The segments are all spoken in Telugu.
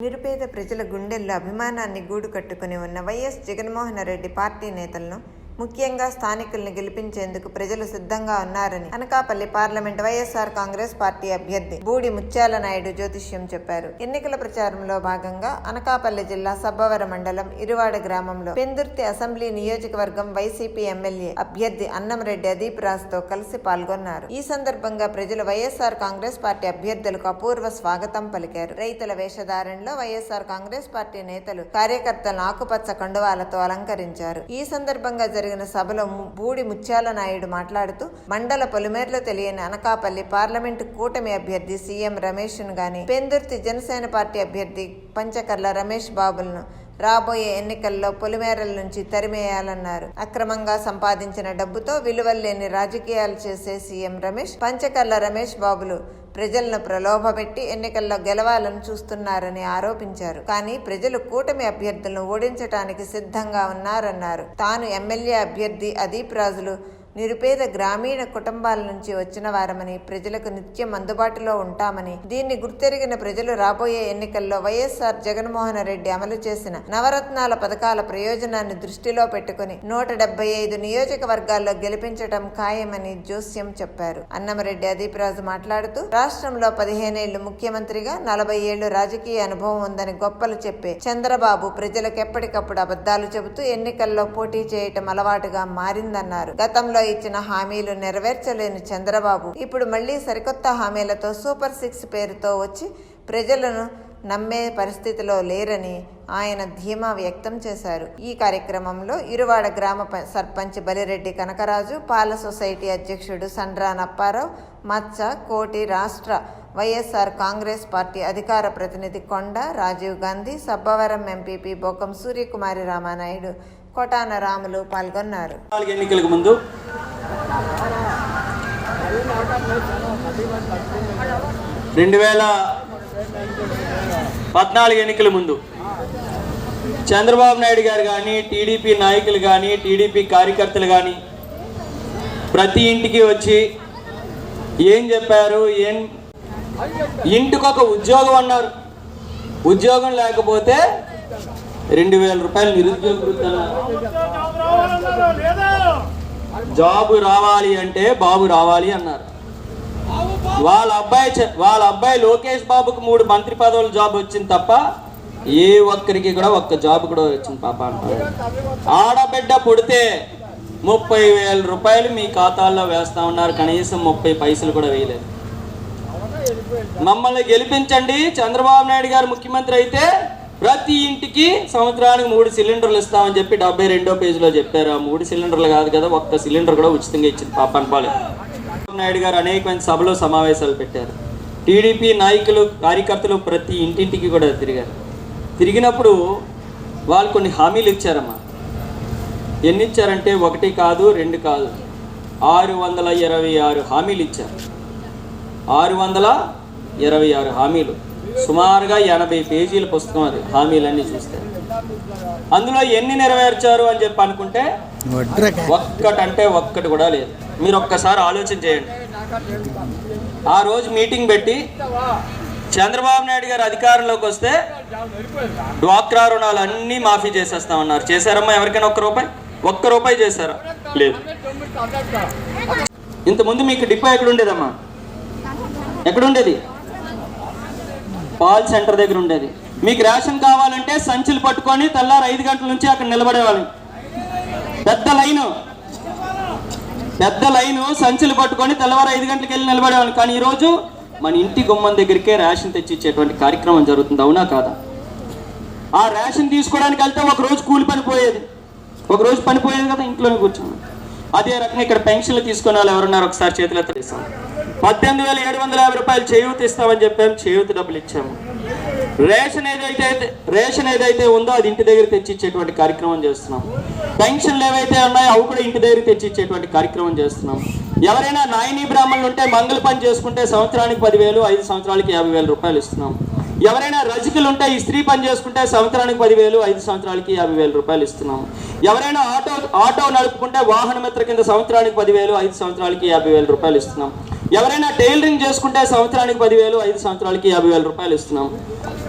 నిరుపేద ప్రజల గుండెల్లో అభిమానాన్ని గూడు కట్టుకుని ఉన్న వైఎస్ జగన్మోహన్ రెడ్డి పార్టీ నేతలను ముఖ్యంగా స్థానికుల్ని గెలిపించేందుకు ప్రజలు సిద్ధంగా ఉన్నారని Anakapalli parliament YSR Congress party అభ్యర్థి బూడి ముత్యాల నాయుడు జ్యోతిష్యం చెప్పారు. ఎన్నికల ప్రచారంలో భాగంగా అనకాపల్లి జిల్లా సబ్బవరం మండలం ఇరువాడ గ్రామంలో పెందుర్తి అసెంబ్లీ నియోజకవర్గం వైసీపీ ఎమ్మెల్యే అభ్యర్థి అన్నంరెడ్డి అదీప్ రాజ్తో కలిసి పాల్గొన్నారు. ఈ సందర్భంగా ప్రజలు వైఎస్ఆర్ కాంగ్రెస్ పార్టీ అభ్యర్థులకు అపూర్వ స్వాగతం పలికారు. రైతుల వేషధారణలో వైఎస్ఆర్ కాంగ్రెస్ పార్టీ నేతలు కార్యకర్తలను ఆకుపచ్చ కండువాలతో అలంకరించారు. ఈ సందర్భంగా జరిగిన సభలో బూడి ముత్యాల నాయుడు మాట్లాడుతూ మండల పొలిమేరలో తెలియని అనకాపల్లి పార్లమెంటు కూటమి అభ్యర్థి సీఎం రమేష్ను గాని పెందుర్తి జనసేన పార్టీ అభ్యర్థి పంచకర్ల రమేష్ బాబులను రాబోయే ఎన్నికల్లో పొలిమేరల నుంచి తరిమేయాలన్నారు. అక్రమంగా సంపాదించిన డబ్బుతో విలువల్లేని రాజకీయాలు చేసే సీఎం రమేష్ పంచకర్ల రమేష్ బాబులు ప్రజలను ప్రలోభపెట్టి ఎన్నికల్లో గెలవాలని చూస్తున్నారని ఆరోపించారు. కానీ ప్రజలు కూటమి అభ్యర్థులను ఓడించటానికి సిద్ధంగా ఉన్నారన్నారు. తాను ఎమ్మెల్యే అభ్యర్థి అదీప్ రాజులు నిరుపేద గ్రామీణ కుటుంబాల నుంచి వచ్చిన వారమని ప్రజలకు నిత్యం అందుబాటులో ఉంటామని దీన్ని గుర్తెరిగిన ప్రజలు రాబోయే ఎన్నికల్లో వైఎస్ఆర్ జగన్మోహన్ రెడ్డి అమలు చేసిన నవరత్నాల పథకాల ప్రయోజనాన్ని దృష్టిలో పెట్టుకుని నూట డెబ్బై ఐదు నియోజకవర్గాల్లో గెలిపించటం ఖాయమని జోస్యం చెప్పారు. అన్నమరెడ్డి అదీపరాజు మాట్లాడుతూ రాష్ట్రంలో పదిహేనేళ్ళు ముఖ్యమంత్రిగా నలభై ఏళ్ళు రాజకీయ అనుభవం ఉందని గొప్పలు చెప్పే చంద్రబాబు ప్రజలకు ఎప్పటికప్పుడు అబద్ధాలు చెబుతూ ఎన్నికల్లో పోటీ చేయటం అలవాటుగా మారిందన్నారు. గతంలో ఇచ్చిన హామీలు నెరవేర్చలేని చంద్రబాబు. ఇప్పుడు మళ్ళీ సరికొత్త హామీలతో సూపర్ సిక్స్ పేరుతో వచ్చి ప్రజలను నమ్మే పరిస్థితిలో లేరని ఆయన ధీమా వ్యక్తం చేశారు. ఈ కార్యక్రమంలో ఇరువాడ గ్రామ ప- సర్పంచ్ బలిరెడ్డి కనకరాజు పాల సొసైటీ అధ్యక్షుడు సండ్రా నప్పారావు మచ్చ కోటి రాష్ట్ర వైఎస్ఆర్ కాంగ్రెస్ పార్టీ అధికార ప్రతినిధి కొండ రాజీవ్ గాంధీ సబ్బవరం ఎంపీపీ బొక్కం సూర్యకుమారి రామానాయుడు కొటాన రాములు పాల్గొన్నారు. ఎన్నికలకు ముందు రెండు వేల పద్నాలుగు ఎన్నికల ముందు చంద్రబాబు నాయుడు గారు కానీ టీడీపీ నాయకులు కానీ టీడీపీ కార్యకర్తలు కానీ ప్రతి ఇంటికి వచ్చి ఏం చెప్పారు ఏం ఇంటికి ఒక ఉద్యోగం అన్నారు. ఉద్యోగం లేకపోతే రెండు వేల రూపాయలు నిరుద్యోగ వృత్తి జాబు రావాలి అంటే బాబు రావాలి అన్నారు. వాళ్ళ అబ్బాయి వాళ్ళ అబ్బాయి లోకేష్ బాబుకు మూడు మంత్రి పదవుల జాబ్ వచ్చింది తప్ప ఏ ఒక్కరికి కూడా ఒక్క జాబ్ కూడా వచ్చింది పాప అంటారు. ఆడబిడ్డ పుడితే ముప్పై వేల రూపాయలు మీ ఖాతాల్లో వేస్తా ఉన్నారు. కనీసం ముప్పై పైసలు కూడా వేయలేదు. మమ్మల్ని గెలిపించండి. చంద్రబాబు నాయుడు గారు ముఖ్యమంత్రి అయితే ప్రతి ఇంటికి సంవత్సరానికి మూడు సిలిండర్లు ఇస్తామని చెప్పి డెబ్బై రెండో పేజీలో చెప్పారు. ఆ మూడు సిలిండర్లు కాదు కదా ఒక్క సిలిండర్ కూడా ఉచితంగా ఇచ్చింది పాప అనుకోలేదు నాయుడు గారు అనేకమైన సభలో సమావేశాలు పెట్టారు. టీడీపీ నాయకులు కార్యకర్తలు ప్రతి ఇంటింటికి కూడా తిరిగారు. తిరిగినప్పుడు వాళ్ళు కొన్ని హామీలు ఇచ్చారమ్మా. ఎన్ని ఇచ్చారంటే ఒకటి కాదు రెండు కాదు. ఆరు వందల ఇరవై ఆరు హామీలు ఇచ్చారు. ఆరు వందల ఇరవై ఆరు హామీలు. సుమారుగా ఎనభై పేజీల పుస్తకం అది హామీలన్నీ చూస్తే. అందులో ఎన్ని నెరవేర్చారు అని చెప్పి అనుకుంటే ఒక్కటంటే ఒక్కటి కూడా లేదు. మీరు ఒక్కసారి ఆలోచన చేయండి. ఆ రోజు మీటింగ్ పెట్టి చంద్రబాబు నాయుడు గారు అధికారంలోకి వస్తే డ్వాక్రా రుణాలు అన్నీ మాఫీ చేసేస్తామన్నారు చేశారమ్మా ఎవరికైనా ఒక్క రూపాయి? ఒక్క రూపాయి చేశారా? లేదు. ఇంతకుముందు మీకు డిపో ఎక్కడ ఉండేదమ్మా? పాల్ సెంటర్ దగ్గర ఉండేది. మీకు రేషన్ కావాలంటే సంచులు పట్టుకొని తెల్లారు ఐదు గంటల నుంచి అక్కడ నిలబడేవాళ్ళు. పెద్ద లైను. పెద్ద లైను సంచులు పట్టుకొని తెల్లవారు ఐదు గంటలకు వెళ్ళి నిలబడేవాళ్ళు. కానీ ఈరోజు మన ఇంటి గుమ్మం దగ్గరికే రేషన్ తెచ్చి ఇచ్చేటువంటి కార్యక్రమం జరుగుతుంది అవునా కాదా? ఆ రేషన్ తీసుకోవడానికి వెళ్తే ఒక రోజు కూలి పని పోయేది. ఒక రోజు పని పోయేది కదా ఇంట్లోనే కూర్చోండి అదే రకంగా ఇక్కడ పెన్షన్లు తీసుకునే వాళ్ళు ఎవరున్నారు ఒకసారి చేతులు ఎత్తేసాం పద్దెనిమిది వేల ఏడు వందల యాభై రూపాయలు చేయూత ఇస్తామని చెప్పాము చేయూత డబ్బులు ఇచ్చాము. రేషన్ ఏదైతే రేషన్ ఏదైతే ఉందో అది ఇంటి దగ్గర తెచ్చి ఇచ్చేటువంటి కార్యక్రమం చేస్తున్నాం. పెన్షన్లు ఏవైతే ఉన్నాయో అవి కూడా ఇంటి దగ్గర తెచ్చి ఇచ్చేటువంటి కార్యక్రమం చేస్తున్నాం. ఎవరైనా నాయని బ్రాహ్మణులు ఉంటే మంగళ పని చేసుకుంటే సంవత్సరానికి పదివేలు ఐదు సంవత్సరాలకి యాభై వేల రూపాయలు ఇస్తున్నాం. ఎవరైనా రజకులు ఉంటే ఈ స్త్రీ పని చేసుకుంటే సంవత్సరానికి పదివేలు ఐదు సంవత్సరాలకి యాభై వేల రూపాయలు ఇస్తున్నాం. ఎవరైనా ఆటో ఆటో నడుపుకుంటే వాహన మిత్ర కింద సంవత్సరానికి పదివేలు ఐదు సంవత్సరాలకి యాభై వేల రూపాయలు ఇస్తున్నాం. ఎవరైనా టైలరింగ్ చేసుకుంటే సంవత్సరానికి పదివేలు ఐదు సంవత్సరాలకి యాభై వేల రూపాయలు ఇస్తున్నాం.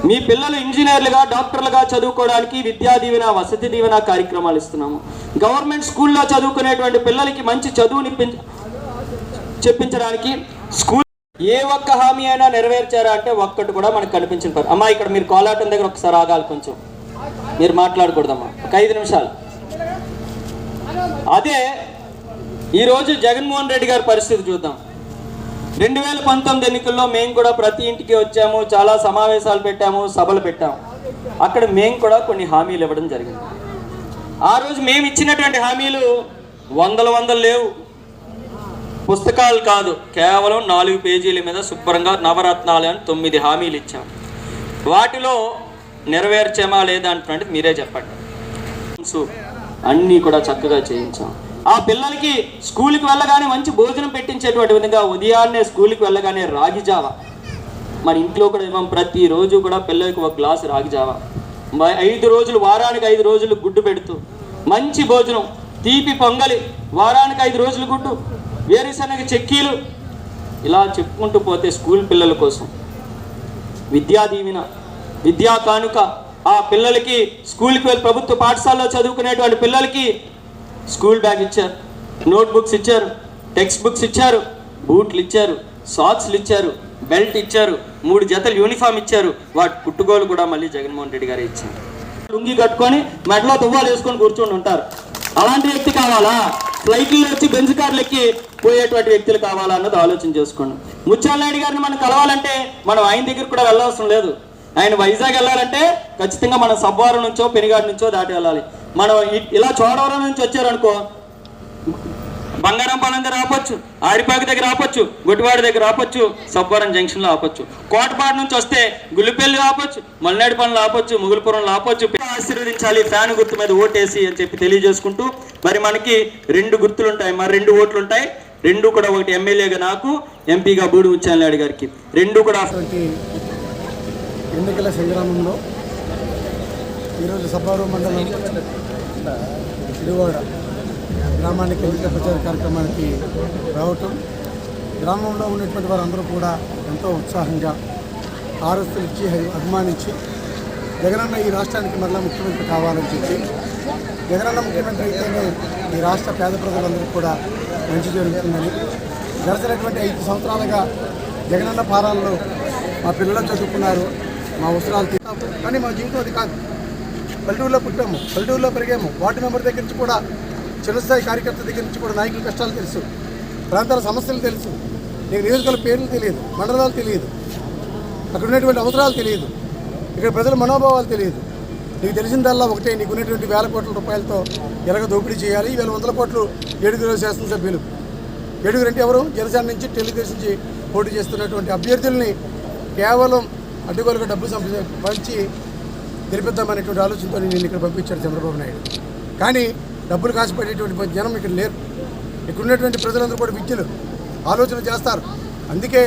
మీ పిల్లలు ఇంజనీర్లుగా డాక్టర్లుగా చదువుకోవడానికి విద్యా దీవెన వసతి దీవెన కార్యక్రమాలు ఇస్తున్నాము. గవర్నమెంట్ స్కూల్లో చదువుకునేటువంటి పిల్లలకి మంచి చదువుని చెప్పించడానికి స్కూల్ ఏ ఒక్క హామీ అయినా నెరవేర్చారా అంటే ఒక్కటి కూడా మనకు కనిపించిన పని అమ్మా ఇక్కడ మీరు కోలాటం దగ్గర ఒకసారి ఆగాలి కొంచెం. మీరు మాట్లాడకూడదమ్మా. ఒక ఐదు నిమిషాలు. అదే ఈరోజు జగన్మోహన్ రెడ్డి గారి పరిస్థితి చూద్దాం. రెండు వేల పంతొమ్మిది ఎన్నికల్లో మేము కూడా ప్రతి ఇంటికి వచ్చాము చాలా సమావేశాలు పెట్టాము సభలు పెట్టాము. అక్కడ మేము కూడా కొన్ని హామీలు ఇవ్వడం జరిగింది. ఆ రోజు మేము ఇచ్చినటువంటి హామీలు వందల వందలు లేవు. పుస్తకాలు కాదు కేవలం నాలుగు పేజీల మీద శుభ్రంగా నవరత్నాలు అని తొమ్మిది హామీలు ఇచ్చాం. వాటిలో నెరవేర్చామా లేదా అంటున్నది మీరే చెప్పండి. అన్నీ కూడా చక్కగా చేయించాం. ఆ పిల్లలకి స్కూల్కి వెళ్ళగానే మంచి భోజనం పెట్టించేటువంటి విధంగా ఉదయాన్నే స్కూల్కి వెళ్ళగానే రాగి జావ. మన ఇంట్లో కూడా ఇవ్వం ప్రతిరోజు కూడా పిల్లలకి ఒక గ్లాసు రాగి జావ. ఐదు రోజులు వారానికి ఐదు రోజులు గుడ్డు పెడుతూ మంచి భోజనం తీపి పొంగలి వారానికి ఐదు రోజులు గుడ్డు వేరుశనగ చెక్కీలు ఇలా చెప్పుకుంటూ పోతే స్కూల్ పిల్లల కోసం. విద్యా దీవెన విద్యా కానుక ఆ పిల్లలకి స్కూల్కి వెళ్ళి ప్రభుత్వ పాఠశాలలో చదువుకునేటువంటి పిల్లలకి స్కూల్ బ్యాగ్ ఇచ్చారు నోట్ బుక్స్ ఇచ్చారు టెక్స్ట్ బుక్స్ ఇచ్చారు బూట్లు ఇచ్చారు సాక్స్లు ఇచ్చారు బెల్ట్ ఇచ్చారు మూడు జతలు యూనిఫామ్ ఇచ్చారు. వాటి పుట్టుగోలు కూడా మళ్ళీ జగన్మోహన్ రెడ్డి గారు ఇచ్చారు. లుంగి కట్టుకొని మెడలో తువ్వాలు వేసుకొని కూర్చొని ఉంటారు. అలాంటి వ్యక్తి కావాలా? ఫ్లైట్లో వచ్చి బెంజ్ కార్లు ఎక్కి పోయేటువంటి వ్యక్తులు కావాలా అన్నది ఆలోచన చేసుకోండి. ముత్యాల నాయుడు గారిని మనం కలవాలంటే మనం ఆయన దగ్గర కూడా వెళ్ళవసరం లేదు. ఆయన వైజాగ్ వెళ్ళాలంటే ఖచ్చితంగా మనం సబ్బారు నుంచో పెనుగాడి నుంచో దాటి వెళ్ళాలి. మనం ఇలా చోడవరం నుంచి వచ్చారనుకో బంగారంపాలెం దగ్గర ఆపొచ్చు ఆరిపాక దగ్గర ఆపచ్చు గుడివాడ దగ్గర ఆపొచ్చు సబ్బవరం జంక్షన్లో ఆపొచ్చు. కోటపాడు నుంచి వస్తే గుల్లిపల్లి ఆపచ్చు మల్నాడు పనులు ఆపొచ్చు ముగులపురం ఆపొచ్చు. ఆశీర్వదించాలి ఫ్యాన్ గుర్తు మీద ఓటేసి అని చెప్పి తెలియజేసుకుంటూ మరి మనకి రెండు గుర్తులు ఉంటాయి మరి రెండు ఓట్లు ఉంటాయి రెండు కూడా ఒకటి ఎమ్మెల్యేగా నాకు ఎంపీగా బూడి ఉచ్చాలనాయుడు గారికి. రెండు కూడా ఎన్నికల సంగ్రామంలో ఈరోజు సభారు మండలం ఇరువాడ గ్రామానికి ఎన్నికల ప్రచార కార్యక్రమానికి రావటం గ్రామంలో ఉన్నటువంటి వారందరూ కూడా ఎంతో ఉత్సాహంగా ఆరస్తులు ఇచ్చి అభిమానించి జగనన్న ఈ రాష్ట్రానికి మరలా ముఖ్యమంత్రి కావాలని చెప్పి జగనన్న ముఖ్యమంత్రి అయితేనే ఈ రాష్ట్ర పేద ప్రజలందరూ కూడా మంచి జరుగుతుందని గడిచినటువంటి ఐదు సంవత్సరాలుగా జగనన్న పారాల్లో మా పిల్లలు చదువుకున్నారు మా అవసరాలు కానీ మా జీవితం అది కాదు. పల్లెటూరులో పుట్టాము పల్లెటూరులో పెరిగాము. వార్డు మెంబర్ దగ్గర నుంచి కూడా చిన్నస్థాయి కార్యకర్త దగ్గర నుంచి కూడా నాయకుల కష్టాలు తెలుసు. ప్రాంతాల సమస్యలు తెలుసు. నీకు నియోజకవర్గాల పేర్లు తెలియదు మండలాలు తెలియదు. అక్కడ ఉన్నటువంటి అవసరాలు తెలియదు. ఇక్కడ ప్రజల మనోభావాలు తెలియదు. నీకు తెలిసిందల్లా ఒకటే నీకు ఉన్నటువంటి వేల కోట్ల రూపాయలతో ఎలాగ దోపిడీ చేయాలి? వేల వందల కోట్లు ఏడుగురు శాసనసభ్యులు. ఏడుగురు అంటే ఎవరు? జనసేన నుంచి తెలుగుదేశం నుంచి పోటీ చేస్తున్నటువంటి అభ్యర్థుల్ని కేవలం అడ్డుగోలుగా డబ్బు సంపాదించి గెలిపిద్దామనేటువంటి ఆలోచనతో నేను ఇక్కడ పంపించాడు చంద్రబాబు నాయుడు. కానీ డబ్బులు కాసిపడేటువంటి జనం ఇక్కడ లేరు. ఇక్కడ ఉన్నటువంటి ప్రజలందరూ కూడా విద్యలు ఆలోచన చేస్తారు. అందుకే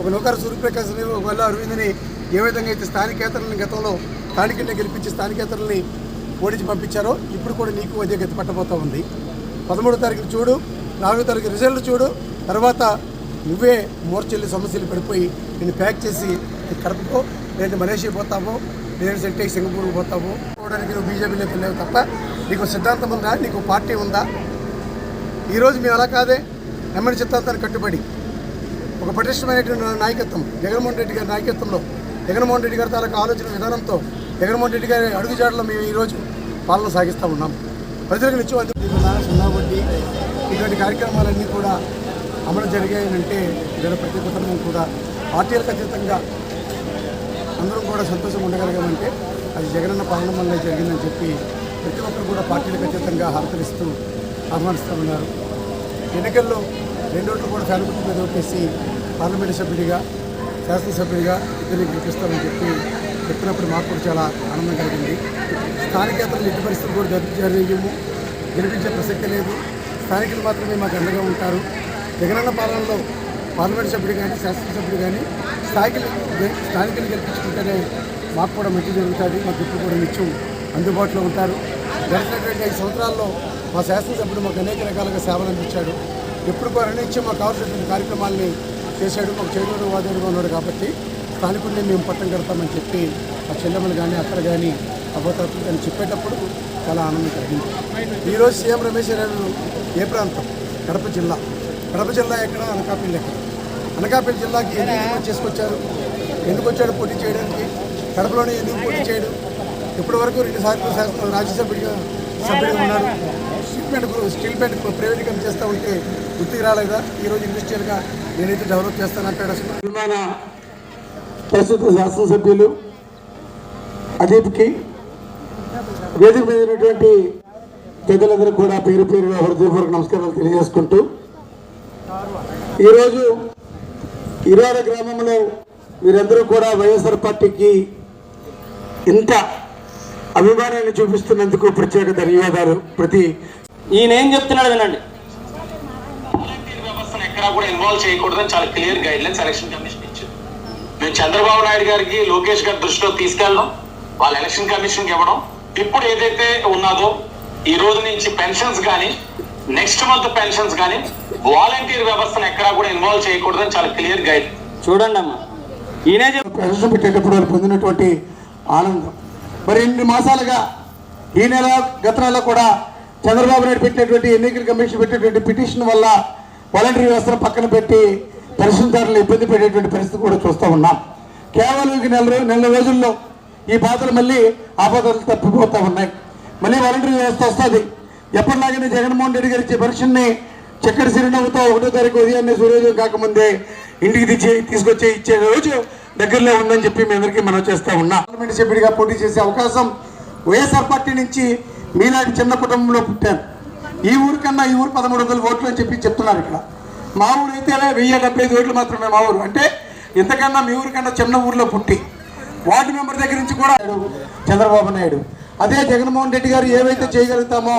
ఒక నౌకర సూర్యప్రకాశ్ని ఒకవేళ అరవిందని ఏ విధంగా అయితే స్థానికేతరులను గతంలో స్థానికంగా గెలిపించి స్థానికేతరుల్ని ఓడించి పంపించారో ఇప్పుడు కూడా నీకు అదే గతి పట్టబోతా ఉంది. పదమూడో తారీఖు చూడు నాలుగో తారీఖు రిజల్ట్ చూడు తర్వాత నువ్వే మోర్చెల్లి సమస్యలు పడిపోయి నేను ప్యాక్ చేసి కడుపుకో కడపకో లేదంటే మలేషియా పోతామో నేను సెట్ అయ్యి సింగపూర్కి పోతావో. పోవడానికి నువ్వు బీజేపీలోకి వెళ్ళావు తప్ప నీకు సిద్ధాంతం ఉందా? నీకు పార్టీ ఉందా? ఈరోజు మేము అలా కాదే. ఎమ్మెల్యే సిద్ధాంతానికి కట్టుబడి ఒక పటిష్టమైనటువంటి నాయకత్వం జగన్మోహన్ రెడ్డి గారి నాయకత్వంలో జగన్మోహన్ రెడ్డి గారి తాలూకు ఆలోచన విధానంతో జగన్మోహన్ రెడ్డి గారి అడుగుజాడలో మేము ఈరోజు పాలన సాగిస్తూ ఉన్నాం. ప్రజలకు నిత్యం అందుకున్న సున్నా వడ్డీ ఇటువంటి కార్యక్రమాలన్నీ కూడా అమలు జరిగాయనంటే వీళ్ళ ప్రతి కుటుంబం కూడా పార్టీలకు అతీతంగా అందరం కూడా సంతోషం ఉండగలిగామంటే అది జగనన్న పాలన వల్ల జరిగిందని చెప్పి ప్రతి ఒక్కరు కూడా పార్టీలకు అతీతంగా హారతరిస్తూ ఆహ్వానిస్తూ ఉన్నారు. ఎన్నికల్లో రెండోట్లు కూడా ఫ్యాన్ గుర్తు మీద ఓటేసి పార్లమెంటు సభ్యుడిగా శాసనసభ్యుడిగా ఇద్దరిని గెలిపిస్తామని చెప్పి చెప్పినప్పుడు మాకు కూడా చాలా ఆనందం కలిగింది. స్థానికేతలు ఎట్టి పరిస్థితులు కూడా జరి- జరిగేయము గెలిపించే ప్రసక్తి లేదు. స్థానికులు మాత్రమే మాకు అండగా ఉంటారు. జగనన్న పాలనలో పార్లమెంట్ సభ్యుడు కానీ శాసనసభ్యుడు కానీ స్థాయికి స్థానికులు గెలిపించుకుంటేనే మాకు కూడా మంచి జరుగుతుంది మా గుర్తు కూడా నిత్యం అందుబాటులో ఉంటారు. గడిచినటువంటి ఐదు సంవత్సరాల్లో మా శాసనసభ్యుడు మాకు అనేక రకాలుగా సేవలు అందించాడు. ఎప్పుడు కూడా అనిచ్చి మాకు కావాల్సినటువంటి కార్యక్రమాల్ని చేశాడు మాకు చేయడం వాదేడుగా ఉన్నాడు కాబట్టి స్థానికుడిని మేము పట్టం కడతామని చెప్పి ఆ చెల్లెమ్మలు కానీ అక్కడ కానీ అబ్బోతాతలు కానీ చెప్పేటప్పుడు చాలా ఆనందం కలిగింది. ఈరోజు సీఎం రమేష్ గారు ఏ ప్రాంతం? కడప జిల్లా. కడప జిల్లా ఎక్కడ? అనకాపల్లి ఎక్కడ? అనకాపల్లి జిల్లాకి ఎందుకు చేసుకొచ్చారు ఎందుకు వచ్చాడు? పోటీ చేయడానికి. కడపలోనే ఎందుకు పోటీ చేయడు? ఇప్పటి వరకు రెండు సార్లు శాసన రాజ్యసభ్యుడిగా సభ్యుడిగా ఉన్నారు స్టీల్ ప్లాంట్ స్టీల్ ప్లాంట్ ప్రైవేటీకరణ చేస్తూ ఉంటే గుర్తుకు రాలేదా? ఈరోజు ఇండస్ట్రియల్గా నేనైతే డెవలప్ చేస్తానంటాడు అసలు ప్రస్తుత శాసనసభ్యులు అదీప్కి వేదిక మీద ఉన్నటువంటి పెద్దలందరూ కూడా పేరు పేరుగా హృదయపూర్వక నమస్కారాలు తెలియజేసుకుంటూ ఈరోజు ఇరాడ గ్రామంలో మీరందరూ కూడా వైఎస్ఆర్ పార్టీకి ఇంత అభిమానాన్ని చూపిస్తున్నందుకు ప్రత్యేక ధన్యవాదాలు. ప్రతి ఈయన ఏం చెప్తున్నాడు వినండి. ఎక్కడా కూడా ఇన్వాల్వ్ చేయకూడదని చాలా clear guidelines election commission ఇచ్చింది మేము చంద్రబాబు నాయుడు గారికి లోకేష్ గారి దృష్టిలో తీసుకెళ్ళడం వాళ్ళ ఎలక్షన్ కమిషన్కి ఇవ్వడం. ఇప్పుడు ఏదైతే ఉన్నదో ఈ రోజు నుంచి పెన్షన్స్ కానీ నెక్స్ట్ మంత్ పెన్షన్స్ కానీ వాలంటీర్ వ్యవస్థను ఎక్కడా కూడా ఇన్వాల్వ్ చేయకూడదని చాలా క్లియర్ గైడ్. చూడండి అమ్మా. ఈయనే ప్రదర్శన పెట్టేటప్పుడు వాళ్ళు పొందినటువంటి ఆనందం. మరి ఇన్ని మాసాలుగా ఈ నెల గత నెల కూడా చంద్రబాబు నాయుడు పెట్టినటువంటి ఎన్నికల కమిషన్ పెట్టినటువంటి పిటిషన్ వల్ల వాలంటరీ వ్యవస్థను పక్కన పెట్టి పెన్షన్దారులు ఇబ్బంది పెట్టేటువంటి పరిస్థితి కూడా చూస్తూ ఉన్నాం. కేవలం ఈ నెల నెల రోజుల్లో ఈ బాధలు మళ్ళీ ఆ బాధలు తప్పిపోతూ ఉన్నాయి. మళ్ళీ వాలంటరీ వ్యవస్థ వస్తుంది. ఎప్పటిలాగానే జగన్మోహన్ రెడ్డి గారు ఇచ్చే పెన్షన్ని చక్కటి చిరునవ్వుతో ఒకటో తారీఖు ఉదయాన్నే సూర్యోదయం కాకముందే ఇంటికి తెచ్చి తీసుకొచ్చే ఇచ్చే రోజు దగ్గరలో ఉందని చెప్పి మీ అందరికీ మనం చేస్తా ఉన్నాం. పార్లమెంట్ సభ్యుడిగా పోటీ చేసే అవకాశం వైఎస్ఆర్ పార్టీ నుంచి మీలాంటి చిన్న కుటుంబంలో పుట్టాను. ఈ ఊరు కన్నా ఈ ఊరు పదమూడు వందల ఓట్లు అని చెప్పి చెప్తున్నారు ఇక్కడ. మా ఊరు అయితే వెయ్యి డెబ్బై ఐదు ఓట్లు మాత్రమే మా ఊరు. అంటే ఇంతకన్నా మీ ఊరు కన్నా చిన్న ఊర్లో పుట్టి వార్డు మెంబర్ దగ్గర నుంచి కూడా చంద్రబాబు నాయుడు. అదే జగన్మోహన్ రెడ్డి గారు ఏవైతే చేయగలుగుతామో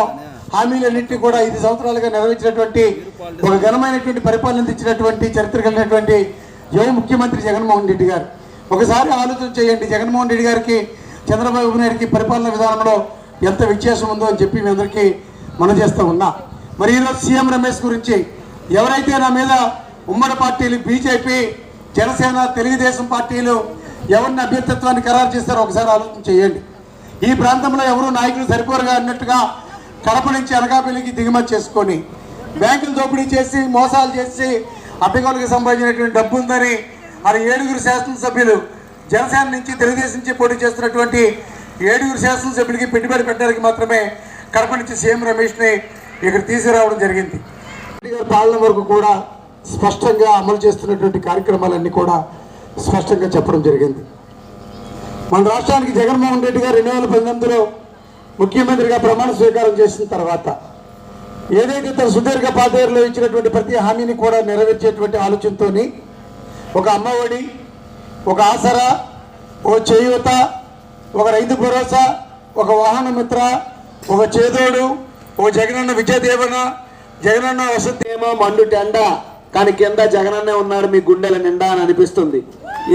హామీలన్నింటినీ కూడా ఐదు సంవత్సరాలుగా నెరవేర్చినటువంటి ఒక ఘనమైనటువంటి పరిపాలన ఇచ్చినటువంటి చరిత్ర కలిగినటువంటి యువ ముఖ్యమంత్రి జగన్మోహన్ రెడ్డి గారు. ఒకసారి ఆలోచన చేయండి జగన్మోహన్ రెడ్డి గారికి చంద్రబాబు నాయుడికి పరిపాలన విధానంలో ఎంత వ్యత్యాసం ఉందో అని చెప్పి మీ అందరికీ మనం చేస్తూ ఉన్నా. మరి ఈరోజు సీఎం రమేష్ గురించి ఎవరైతే నా మీద ఉమ్మడి పార్టీలు బీజేపీ జనసేన తెలుగుదేశం పార్టీలు ఎవరిని అభ్యర్థిత్వాన్ని ఖరారు చేస్తారో ఒకసారి ఆలోచన చేయండి. ఈ ప్రాంతంలో ఎవరు నాయకులు సరిపోరుగా అన్నట్టుగా కడప నుంచి అనకాపల్లికి దిగుమతి చేసుకొని బ్యాంకులు దోపిడీ చేసి మోసాలు చేసి అడ్డగోలుకి సంబంధించినటువంటి డబ్బు ఉందని అది ఏడుగురు శాసనసభ్యులు జనసేన నుంచి తెలుగుదేశం నుంచి పోటీ చేస్తున్నటువంటి ఏడుగురు శాసనసభ్యులకి పెట్టుబడి పెట్టడానికి మాత్రమే కడప నుంచి సీఎం రమేష్ని ఇక్కడ తీసుకురావడం జరిగింది. పాలన వరకు కూడా స్పష్టంగా అమలు చేస్తున్నటువంటి కార్యక్రమాలన్నీ కూడా స్పష్టంగా చెప్పడం జరిగింది. మన రాష్ట్రానికి జగన్మోహన్ రెడ్డి గారు రెండు వేల పంతొమ్మిదిలో ముఖ్యమంత్రిగా ప్రమాణ స్వీకారం చేసిన తర్వాత ఏదైతే తన సుదీర్ఘ పాదయాత్రలో ఇచ్చినటువంటి ప్రతి హామీని కూడా నెరవేర్చేటువంటి ఆలోచనతో ఒక అమ్మఒడి ఒక ఆసరా ఒక చేయూత ఒక రైతు భరోసా ఒక వాహన మిత్ర ఒక చేదోడు ఒక జగనన్న విజయదేవన జగనన్న వసతి ఏమో మండు టెండ కానీ కింద జగనన్నే ఉన్నాడు మీ గుండెల నిండా అని అనిపిస్తుంది.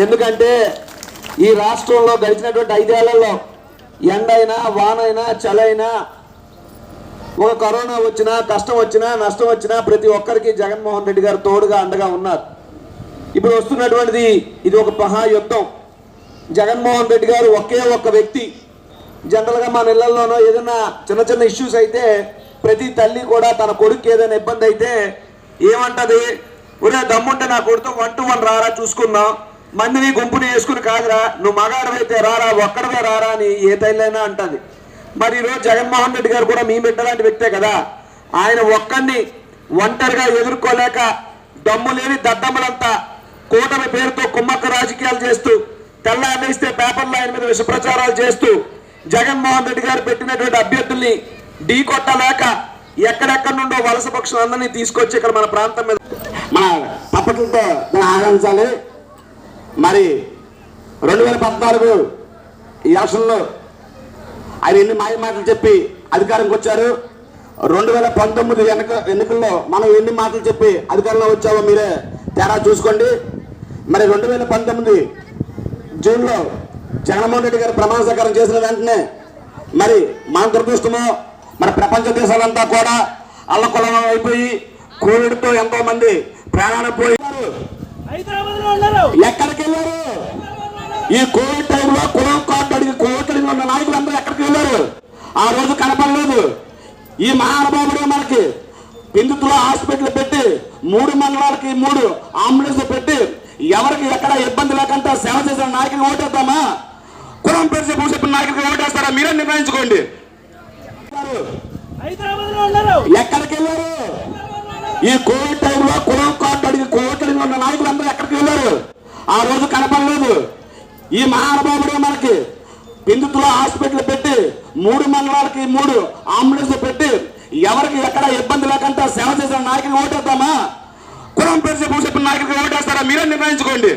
ఎందుకంటే ఈ రాష్ట్రంలో గడిచినటువంటి ఐదేళ్ళలో ఎండైనా వానైనా చలైనా ఒక కరోనా వచ్చినా కష్టం వచ్చినా నష్టం వచ్చినా ప్రతి ఒక్కరికి జగన్మోహన్ రెడ్డి గారు తోడుగా అండగా ఉన్నారు. ఇప్పుడు వస్తున్నటువంటిది ఇది ఒక మహాయుద్ధం. జగన్మోహన్ రెడ్డి గారు ఒకే ఒక్క వ్యక్తి. జనరల్గా మన ఇళ్ళలోనో ఏదైనా చిన్న చిన్న ఇష్యూస్ అయితే ప్రతి తల్లి కూడా తన కొడుకు ఏదైనా ఇబ్బంది అయితే ఏమంటది? ఒరే దమ్ముంటే నా కొడుతో వన్ టు వన్ రారా చూసుకుందాం. మందిని గుంపుని వేసుకుని కాదురా నువ్వు మగాడవైతే రారా ఒక్కడవే రారా అని ఏ తల్లైనా అంటది. మరి ఈరోజు జగన్మోహన్ రెడ్డి గారు కూడా మీ బిడ్డ లాంటి వ్యక్తే కదా. ఆయన ఒక్కడిని ఒంటరిగా ఎదుర్కోలేక దమ్ము లేని దద్దమ్మలంతా కూటమి పేరుతో కుమ్మక్క రాజకీయాలు చేస్తూ తెల్ల అన్నేస్తే పేపర్లు ఆయన మీద విషప్రచారాలు చేస్తూ జగన్మోహన్ రెడ్డి గారు పెట్టినటువంటి అభ్యర్థుల్ని ఢీ కొట్టలేక ఎక్కడెక్కడి నుండో వలస పక్షులందరినీ తీసుకొచ్చి ఇక్కడ మన ప్రాంతం మీద మన పప్పట్లతో దాన్ని మరి రెండు వేల పద్నాలుగు ఈ ఎలక్షన్లో ఆయన ఎన్ని మాయ మాటలు చెప్పి అధికారంకి వచ్చారు? రెండు వేల పంతొమ్మిది ఎన్నిక ఎన్నికల్లో మనం ఎన్ని మాటలు చెప్పి అధికారంలో వచ్చామో మీరే తేడా చూసుకోండి. మరి రెండు వేల పంతొమ్మిది జూన్లో జగన్మోహన్ రెడ్డి గారు ప్రమాణ స్వీకారం చేసిన వెంటనే మరి మన దురదృష్టమో మన ప్రపంచ దేశాలంతా కూడా అల్లకొలం అయిపోయి కోవిడ్తో ఎంతోమంది ప్రాణాలు పోయారు ఎక్కడికి వెళ్ళారు ఈ కోవిడ్ టైంలో కులం కోవిడ్ అడిగి ఉన్న నాయకులు అందరూ ఎక్కడికి వెళ్ళారు ఆ రోజు కనపడలేదు. ఈ మహానుభావుడు మనకి బిందుతులో హాస్పిటల్ పెట్టి మూడు మండలాలకి మూడు అంబులెన్స్ పెట్టి ఎవరికి ఎక్కడ ఇబ్బంది లేకుండా సేవ చేసిన నాయకులు ఓటేద్దామా? కులం పేరు చెప్పి చెప్పిన నాయకుడికి ఓటేస్తారా? మీరే నిర్ణయించుకోండి. ఎక్కడికి వెళ్ళారు ఈ కోవిడ్ టైంలో కులం కార్డు అడిగి కోవిడ్ ఉన్న నాయకులందరూ ఎక్కడికి వెళ్ళారు? ఆ రోజు కనపడలేదు. ఈ మహానుభావుడు మనకి బిందుతులో హాస్పిటల్ పెట్టి మూడు మండలాలకి మూడు అంబులెన్స్ పెట్టి ఎవరికి ఎక్కడ ఇబ్బంది లేకుండా సేవ చేసిన నాయకుడికి ఓటేద్దామా? కులం పేరు చెప్పి నాయకుడికి ఓటేస్తారా? మీరే నిర్ణయించుకోండి.